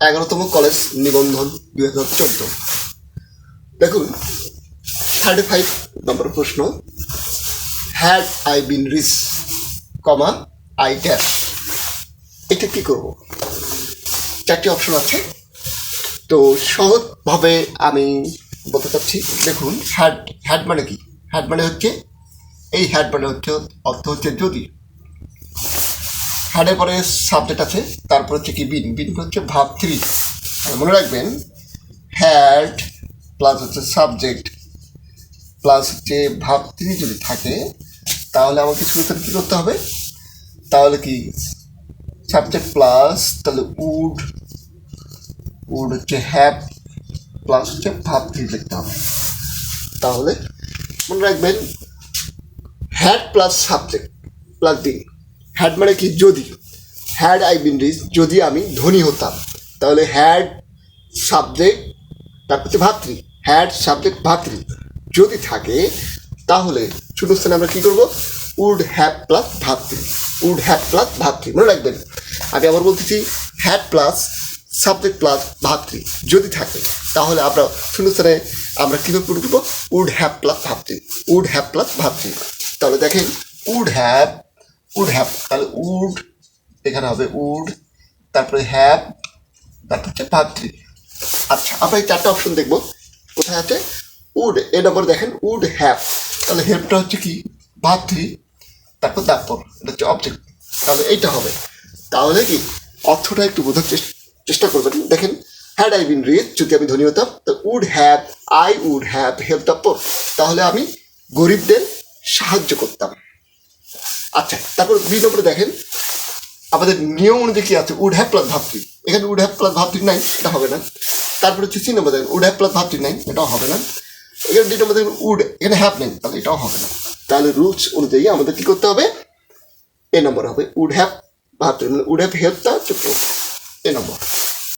এগারোতম কলেজ নিবন্ধন দুই হাজার চোদ্দ। দেখুন থার্টি ফাইভ নম্বর প্রশ্ন had I been rich comma I dash এটা কী করব? চারটি অপশন আছে। তো সহজভাবে আমি বলতে চাচ্ছি, দেখুন হ্যাড হ্যাড মানে কি? হ্যাড মানে হচ্ছে, এই হ্যাড মানে হচ্ছে, অর্থ হচ্ছে যদি। হ্যাডের পরে সাবজেক্ট আছে, তারপর হচ্ছে কি বিন বিন হচ্ছে ভাব থ্রি মনে রাখবেন হ্যাড প্লাস হচ্ছে সাবজেক্ট প্লাস হচ্ছে ভাব থ্রি যদি থাকে, তাহলে আমাকে শুরুতে কী করতে হবে? তাহলে কি সাবজেক্ট প্লাস তাহলে উড উড হচ্ছে হ্যাপ প্লাস হচ্ছে ভাব থ্রি লিখতে হবে। তাহলে মনে রাখবেন had plus subject plus been had মানে কি? যদি। হ্যাড আই বিন রিচ, যদি আমি ধনী হতাম। তাহলে হ্যাড সাবজেক্ট তারপর হচ্ছে ভাতৃ। হ্যাড সাবজেক্ট ভাতৃ। যদি থাকে, তাহলে শূন্যস্থানে আমরা কী করব? উড হ্যাভ প্লাস ভাতৃ। উড হ্যাভ প্লাস ভাতৃ। মনে রাখবেন, আমি আবার বলতেছি, হ্যাড প্লাস সাবজেক্ট প্লাস ভাতৃ। যদি থাকে, তাহলে আমরা শূন্যস্থানে আমরা কীভাবে প্রয়োগ করব? উড হ্যাভ প্লাস ভাতৃ। উড হ্যাভ প্লাস ভাতৃ। তাহলে দেখেন, উড হ্যাভ উড হ্যাভ, তাহলে উড, এখানে হবে উড, তারপরে হ্যাভ, তারপর হচ্ছে ভাতৃ। আচ্ছা আমরা এই চারটা অপশন দেখব। কোথায় আছে? উড এ নম্বর দেখেন, উড হ্যাভ। তাহলে হেল্পটা হচ্ছে কি? ভাতৃ, তারপর তারপর এটা হচ্ছে অবজেক্ট তাহলে এইটা হবে। তাহলে কি? অর্থটা একটু বোঝার চেষ্টা করবেন। দেখেন হ্যাড আই বিন রিচ যদি আমি ধনী হতাম, তো would have I would have help the poor. তাহলে আমি গরিবদের সাহায্য করতাম। আচ্ছা তারপর দুই নম্বরে দেখেন। আমাদের নিয়ম অনুযায়ী কি আছে? উড হ্যাভ প্লাস ভাবটি এখানে উড হ্যাভ প্লাস ভাবটি নাই, এটা হবে না। তারপরে হচ্ছে সি নম্বর দেখেন। উড হ্যাভ প্লাস ভাবটি নাই, এটাও হবে না। এখানে দুই নম্বর দেখেন উড এখানে হ্যাভ নেই, তাহলে এটাও হবে না। তাহলে রুলস অনুযায়ী আমাদের কি করতে হবে? এ নম্বর হবে। উড হ্যাভ ভাবটি উড হ্যাভ হেল্প তা এ নম্বর